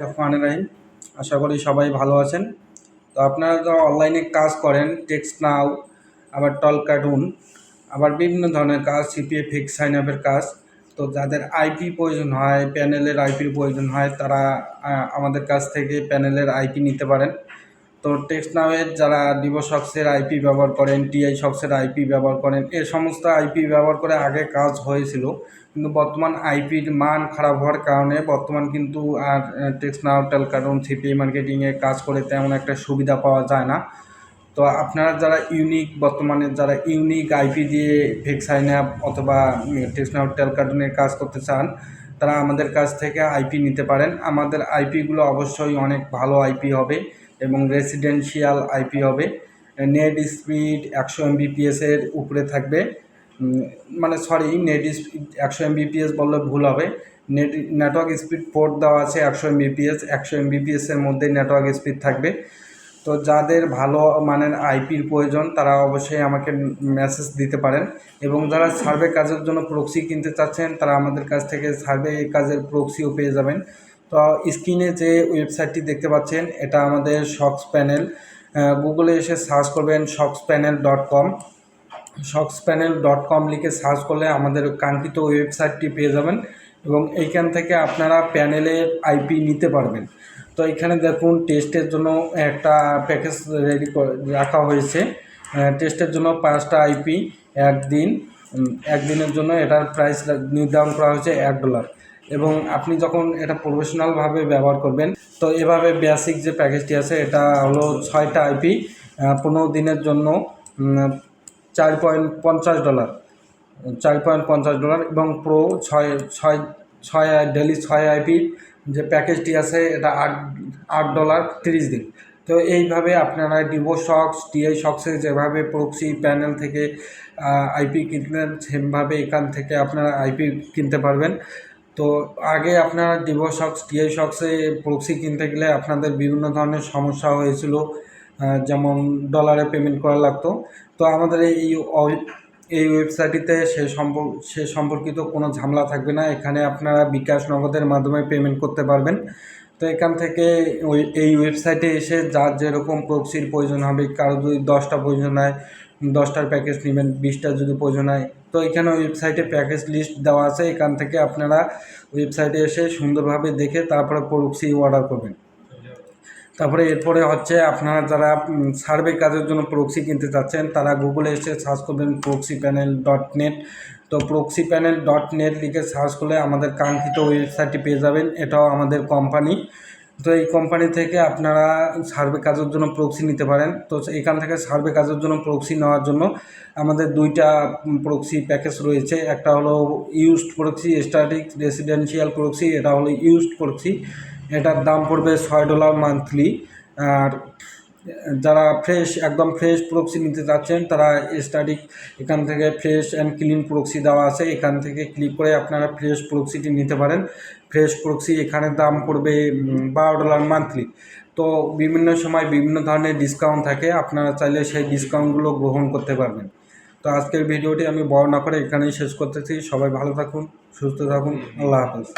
রহমান রাহিম। আশা করি সবাই ভালো আছেন। তো আপনারা তো অনলাইনে কাজ করেন টেক্সট নাও আবার টল কার্টুন আবার বিভিন্ন ধরনের কাজ সিপিএ ফিক্স সাইন আপের কাজ। তো যাদের আইপি প্রয়োজন হয় প্যানেলের আইপির প্রয়োজন হয়, তারা আমাদের কাছ থেকে প্যানেলের আইপি নিতে পারেন। তো টেক্সট নাওয়ের যারা ডিভোশক্সের আইপি ব্যবহার করেন টিআই সক্সের আইপি ব্যবহার করেন, এ সমস্ত আইপি ব্যবহার করে আগে কাজ হয়েছিল। কিন্তু বর্তমান আইপির মান খারাপ হওয়ার কারণে বর্তমান কিন্তু আর টেক্সট নাও টেলকার্টুন সিপিআই মার্কেটিংয়ে কাজ করে তেমন একটা সুবিধা পাওয়া যায় না। তো আপনারা যারা ইউনিক বর্তমানে যারা ইউনিক আইপি দিয়ে ফিক্স সাইন আপ অথবা টেক্সট নাও টেলকার্টুনের কাজ করতে চান, তারা আমাদের কাছ থেকে আইপি নিতে পারেন। আমাদের আইপিগুলো অবশ্যই অনেক ভালো আইপি হবে। এবং রেসিডেন্সিয়াল আইপি হবে। নেট স্পিড একশো এমবিপিএসের উপরে থাকবে। মানে সরি নেট স্পিড একশো এমবিপিএস বললে ভুল হবে। নেট নেটওয়ার্ক স্পিড পোর্ট দেওয়া আছে একশো এমবিপিএস একশো এমবিপিএসের মধ্যে নেটওয়ার্ক স্পিড থাকবে। তো যাদের ভালো মানের আইপির প্রয়োজন, তারা অবশ্যই আমাকে মেসেজ দিতে পারেন। এবং যারা সার্ভে কাজের জন্য প্রক্সি কিনতে চাচ্ছেন, তারা আমাদের কাছ থেকে সার্ভে কাজের প্রক্সিও পেয়ে যাবেন। তো স্ক্রিনে যে ওয়েবসাইটটি দেখতে পাচ্ছেন, এটা আমাদের শক্স প্যানেল। গুগলে এসে সার্চ করবেন socks panel dot com. Socks panel dot com লিখে সার্চ করলে আমাদের কাঙ্ক্ষিত ওয়েবসাইটটি পেয়ে যাবেন এবং এইখান থেকে আপনারা প্যানেলের আইপি নিতে পারবেন। তো এখানে দেখুন, টেস্টের জন্য একটা প্যাকেজ রেডি রাখা হয়েছে। টেস্টের জন্য পাঁচটা আইপি একদিন একদিনের জন্য এটার প্রাইস নির্ধারণ করা হয়েছে এক ডলার। এবং আপনি যখন এটা প্রফেশনালভাবে ব্যবহার করবেন, তো এভাবে বেসিক যে প্যাকেজটি আছে, এটা হলো ছয়টা আইপি পনেরো দিনের জন্য চার পয়েন্ট পঞ্চাশ ডলার চার পয়েন্ট পঞ্চাশ ডলার এবং প্রো ছয় ছয় ছয় ডেলি ছয় আইপি যে প্যাকেজটি আছে, এটা আট আট ডলার তিরিশ দিন। তো এইভাবে আপনারা ডিভো শক্স টিআই শক্সে যেভাবে প্রক্সি প্যানেল থেকে আইপি কিনলেন সেভাবে এখান থেকে আপনারা আইপি কিনতে পারবেন। তো আগে আপনারা ডিভো শক্স টিআই শক্সে প্রক্সি কিনতে গেলে আপনাদের বিভিন্ন ধরনের সমস্যা হয়েছিল যেমন ডলারে পেমেন্ট করা লাগতো। তো আমাদের এই এই ওয়েবসাইটটিতে সে সম্পর্ক সে সম্পর্কিত কোনো ঝামেলা থাকবে না। এখানে আপনারা বিকাশ নগদের মাধ্যমে পেমেন্ট করতে পারবেন। তো এখান থেকে ওই, এই ওয়েবসাইটে এসে যার যেরকম প্রক্সির প্রয়োজন হবে কারও যদি দশটা প্রয়োজন হয় দশটার প্যাকেজ নেবেন, বিশটা যদি প্রয়োজন হয়। তো এখানে ওয়েবসাইটে প্যাকেজ লিস্ট দেওয়া আছে, এখান থেকে আপনারা ওয়েবসাইটে এসে সুন্দরভাবে দেখে তারপরে প্রক্সি অর্ডার করবেন। তারপরে এরপরে হচ্ছে আপনারা যারা সার্ভে কাজের জন্য প্রক্সি কিনতে চাচ্ছেন, তারা গুগলে এসে সার্চ করবেন প্রক্সি প্যানেল ডট নেট তো প্রক্সি প্যানেল ডট নেট লিখে সার্চ করলে আমাদের কাঙ্ক্ষিত ওয়েবসাইটটি পেয়ে যাবেন। এটাও আমাদের কোম্পানি তো এই কোম্পানি থেকে আপনারা সার্ভে কাজের জন্য প্রক্সি নিতে পারেন। তো এখান থেকে সার্ভে কাজের জন্য প্রক্সি নেওয়ার জন্য আমাদের দুইটা প্রক্সি প্যাকেজ রয়েছে। একটা হলো used proxy static residential proxy এটা হলো ইউজড প্রক্সি এটার দাম পড়বে ছয় ডলার মান্থলি আর যারা ফ্রেশ একদম ফ্রেশ প্রক্সি নিতে চাচ্ছেন, তারা স্টাডিক এখান থেকে ফ্রেশ অ্যান্ড ক্লিন প্রক্সি দেওয়া আছে। এখান থেকে ক্লিক করে আপনারা ফ্রেশ প্রক্সিটি নিতে পারেন। ফ্রেশ প্রক্সি এখানে দাম পড়বে বারো ডলার মান্থলি তো বিভিন্ন সময় বিভিন্ন ধরনের ডিসকাউন্ট থাকে। আপনারা চাইলে সেই ডিসকাউন্টগুলো গ্রহণ করতে পারবেন। তো আজকের ভিডিওটি আমি বড় না করে এখানেই শেষ করতেছি। সবাই ভালো থাকুন, সুস্থ থাকুন। আল্লাহ হাফেজ।